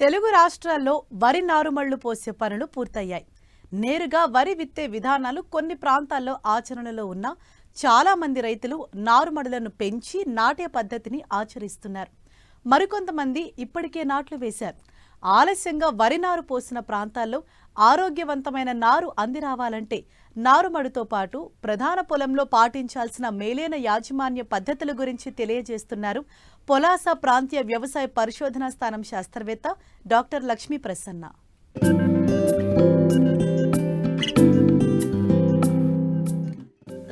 తెలుగు రాష్ట్రాల్లో వరి నారుమళ్ళు పోసే పనులు పూర్తయ్యాయి. నేరుగా వరి విత్తే విధానాలు కొన్ని ప్రాంతాల్లో ఆచరణలో ఉన్న చాలా మంది రైతులు నారుమడులను పెంచి నాటే పద్ధతిని ఆచరిస్తున్నారు. మరికొంతమంది ఇప్పటికే నాట్లు వేశారు. ఆలస్యంగా వరి నారు పోసిన ప్రాంతాల్లో ఆరోగ్యవంతమైన నారు అందిరావాలంటే నారుమడితో పాటు ప్రధాన పొలంలో పాటించాల్సిన మేలైన యాజమాన్య పద్ధతుల గురించి తెలియజేస్తున్నారు పొలాస ప్రాంతీయ వ్యవసాయ పరిశోధనా స్థానం శాస్త్రవేత్త డాక్టర్ లక్ష్మీ ప్రసన్న.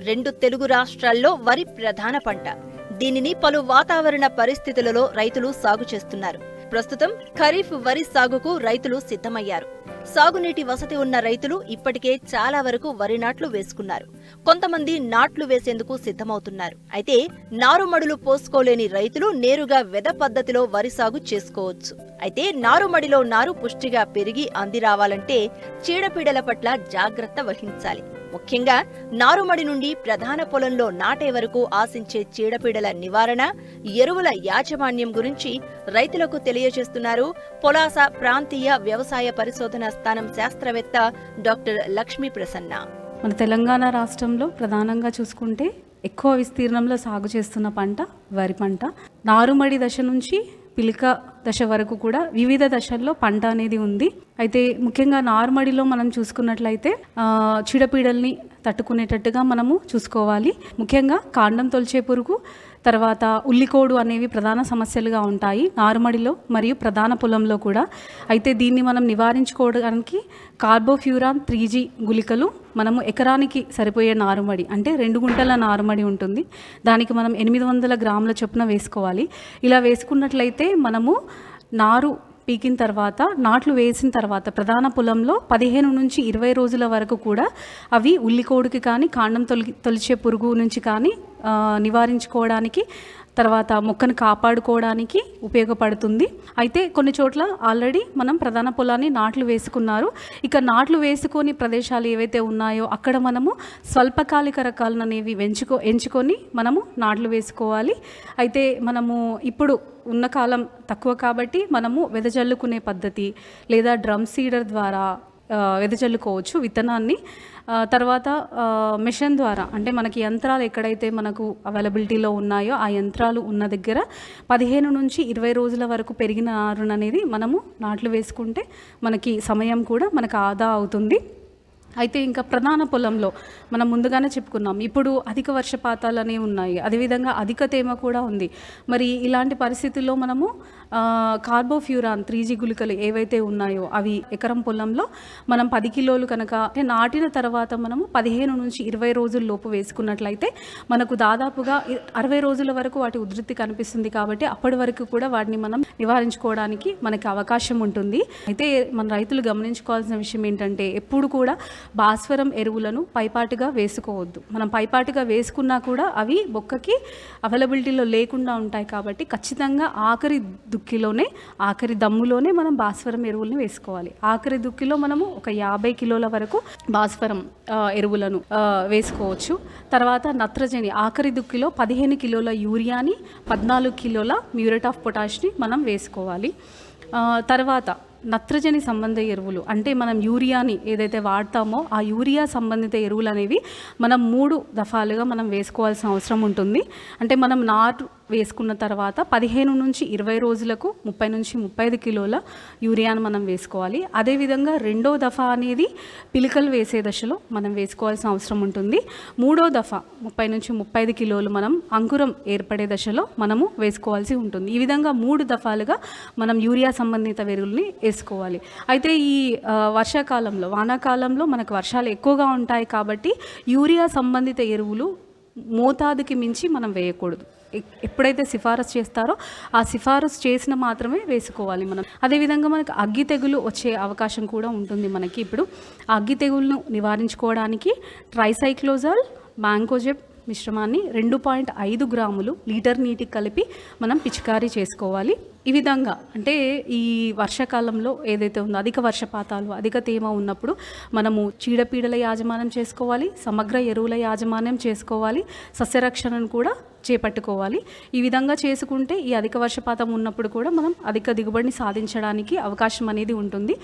రెండు తెలుగు రాష్ట్రాల్లో వరి ప్రధాన పంట. దీనిని పలు వాతావరణ పరిస్థితులలో రైతులు సాగు చేస్తున్నారు. ప్రస్తుతం ఖరీఫ్ వరి సాగుకు రైతులు సిద్ధమయ్యారు. సాగునీటి వసతి ఉన్న రైతులు ఇప్పటికే చాలా వరకు వరి నాట్లు వేసుకున్నారు. కొంతమంది నాట్లు వేసేందుకు సిద్ధమవుతున్నారు. అయితే నారుమడులు పోసుకోలేని రైతులు నేరుగా వెద పద్ధతిలో వరి సాగు చేసుకోవచ్చు. అయితే నారుమడిలో నారు పుష్టిగా పెరిగి అందిరావాలంటే చీడపీడల పట్ల జాగ్రత్త వహించాలి. ముఖ్యంగా నారుమడి నుండి ప్రధాన పొలంలో నాటే వరకు ఆశించే చీడపీడల నివారణ ఎరువుల యాజమాన్యం గురించి రైతులకు తెలియజేస్తున్నారు పొలాస ప్రాంతీయ వ్యవసాయ పరిశోధన స్థానం శాస్త్రవేత్త డాక్టర్ లక్ష్మీ ప్రసన్న. మన తెలంగాణ రాష్ట్రంలో ప్రధానంగా చూసుకుంటే ఎక్కువ విస్తీర్ణంలో సాగు చేస్తున్న పంట వరి పంట. నారుమడి దశ నుంచి పిలిక దశ వరకు కూడా వివిధ దశల్లో పంట అనేది ఉంది. అయితే ముఖ్యంగా నార్మడిలో మనం చూసుకున్నట్లయితే చీడపీడల్ని తట్టుకునేటట్టుగా మనము చూసుకోవాలి. ముఖ్యంగా కాండం తొలిచే పురుగు తర్వాత ఉల్లికోడు అనేవి ప్రధాన సమస్యలుగా ఉంటాయి. నారుమడిలో మరియు ప్రధాన పొలంలో కూడా. అయితే దీన్ని మనం నివారించుకోవడానికి కార్బోఫ్యూరాన్ త్రీ జీ గుళికలు మనము ఎకరానికి సరిపోయే నారుమడి అంటే రెండు గుంటల నారుమడి ఉంటుంది. దానికి మనం ఎనిమిది వందల గ్రాముల చొప్పున వేసుకోవాలి. ఇలా వేసుకున్నట్లయితే మనము నారు పీకిన తర్వాత నాట్లు వేసిన తర్వాత ప్రధాన పొలంలో పదిహేను నుంచి ఇరవై రోజుల వరకు కూడా అవి ఉల్లికోడుకి కానీ కాండం తొలి తొలిచే పురుగు నుంచి కానీ నివారించుకోవడానికి తర్వాత మొక్కను కాపాడుకోవడానికి ఉపయోగపడుతుంది. అయితే కొన్ని చోట్ల ఆల్రెడీ మనం ప్రధాన పొలాన్ని నాట్లు వేసుకున్నారు. ఇక నాట్లు వేసుకొని ప్రదేశాలు ఏవైతే ఉన్నాయో అక్కడ మనము స్వల్పకాలిక రకాలను అనేవి ఎంచుకో ఎంచుకొని మనము నాట్లు వేసుకోవాలి. అయితే మనము ఇప్పుడు ఉన్న కాలం తక్కువ కాబట్టి మనము వెదజల్లుకునే పద్ధతి లేదా డ్రమ్ సీడర్ ద్వారా వెదజల్లుకోవచ్చు విత్తనాన్ని. తర్వాత మిషన్ ద్వారా అంటే మనకి యంత్రాలు ఎక్కడైతే మనకు అవైలబిలిటీలో ఉన్నాయో ఆ యంత్రాలు ఉన్న దగ్గర పదిహేను నుంచి ఇరవై రోజుల వరకు పెరిగిన నారును అనేది మనము నాట్లు వేసుకుంటే మనకి సమయం కూడా మనకు ఆదా అవుతుంది. అయితే ఇంకా ప్రధాన పొలంలో మనం ముందుగానే చెప్పుకున్నాం. ఇప్పుడు అధిక వర్షపాతాలు అనేవి ఉన్నాయి. అదేవిధంగా అధిక తేమ కూడా ఉంది. మరి ఇలాంటి పరిస్థితుల్లో మనము కార్బోఫ్యూరాన్ త్రీ జీ గుళికలు ఏవైతే ఉన్నాయో అవి ఎకరం పొలంలో మనం పది కిలోలు కనుక నాటిన తర్వాత మనము పదిహేను నుంచి ఇరవై రోజుల లోపు వేసుకున్నట్లయితే మనకు దాదాపుగా అరవై రోజుల వరకు వాటి ఉధృతి కనిపిస్తుంది కాబట్టి అప్పటి వరకు కూడా వాటిని మనం నివారించుకోవడానికి మనకి అవకాశం ఉంటుంది. అయితే మన రైతులు గమనించుకోవాల్సిన విషయం ఏంటంటే ఎప్పుడు కూడా భాస్వరం ఎరువులను పైపాటుగా వేసుకోవద్దు. మనం పైపాటుగా వేసుకున్నా కూడా అవి బొక్కకి అవైలబిలిటీలో లేకుండా ఉంటాయి కాబట్టి ఖచ్చితంగా ఆఖరి దుక్కిలోనే ఆఖరి దమ్ములోనే మనం భాస్వరం ఎరువుల్ని వేసుకోవాలి. ఆఖరి దుక్కిలో మనము ఒక యాభై కిలోల వరకు భాస్వరం ఎరువులను వేసుకోవచ్చు. తర్వాత నత్రజని ఆఖరి దుక్కిలో పదిహేను కిలోల యూరియాని పద్నాలుగు కిలోల మ్యూరేట్ ఆఫ్ పొటాష్ని మనం వేసుకోవాలి. తర్వాత నత్రజని సంబంధ ఎరువులు. అంటే మనం యూరియాని ఏదైతే వాడతామో ఆ యూరియా సంబంధిత ఎరువులు అనేవి మనం మూడు దఫాలుగా మనం వేసుకోవాల్సిన అవసరం ఉంటుంది. అంటే మనం నాటు వేసుకున్న తర్వాత పదిహేను నుంచి ఇరవై రోజులకు ముప్పై నుంచి ముప్పై ఐదు కిలోల యూరియాను మనం వేసుకోవాలి. అదేవిధంగా రెండో దఫా అనేది పిలికలు వేసే దశలో మనం వేసుకోవాల్సిన అవసరం ఉంటుంది. మూడో దఫా ముప్పై నుంచి ముప్పై ఐదు కిలోలు మనం అంకురం ఏర్పడే దశలో మనము వేసుకోవాల్సి ఉంటుంది. ఈ విధంగా మూడు దఫాలుగా మనం యూరియా సంబంధిత ఎరువుల్ని వేసుకోవాలి. అయితే ఈ వర్షాకాలంలో వానాకాలంలో మనకు వర్షాలు ఎక్కువగా ఉంటాయి కాబట్టి యూరియా సంబంధిత ఎరువులు మోతాదుకి మించి మనం వేయకూడదు. ఎప్పుడైతే సిఫారసు చేస్తారో ఆ సిఫారసు చేసిన మాత్రమే వేసుకోవాలి మనం. అదేవిధంగా మనకు అగ్గి తెగులు వచ్చే అవకాశం కూడా ఉంటుంది మనకి ఇప్పుడు. అగ్గి తెగులను నివారించుకోవడానికి ట్రైసైక్లోజాల్ మ్యాంకోజెప్ మిశ్రమాన్ని రెండు పాయింట్ ఐదు గ్రాములు లీటర్ నీటికి కలిపి మనం పిచికారీ చేసుకోవాలి. ఈ విధంగా అంటే ఈ వర్షాకాలంలో ఏదైతే ఉందో అధిక వర్షపాతాలు అధిక తేమ ఉన్నప్పుడు మనము చీడపీడల యాజమాన్యం చేసుకోవాలి సమగ్ర ఎరువుల యాజమాన్యం చేసుకోవాలి సస్యరక్షణను కూడా చేపట్టుకోవాలి. ఈ విధంగా చేసుకుంటే ఈ అధిక వర్షపాతం ఉన్నప్పుడు కూడా మనం అధిక దిగుబడిని సాధించడానికి అవకాశం అనేది ఉంటుంది.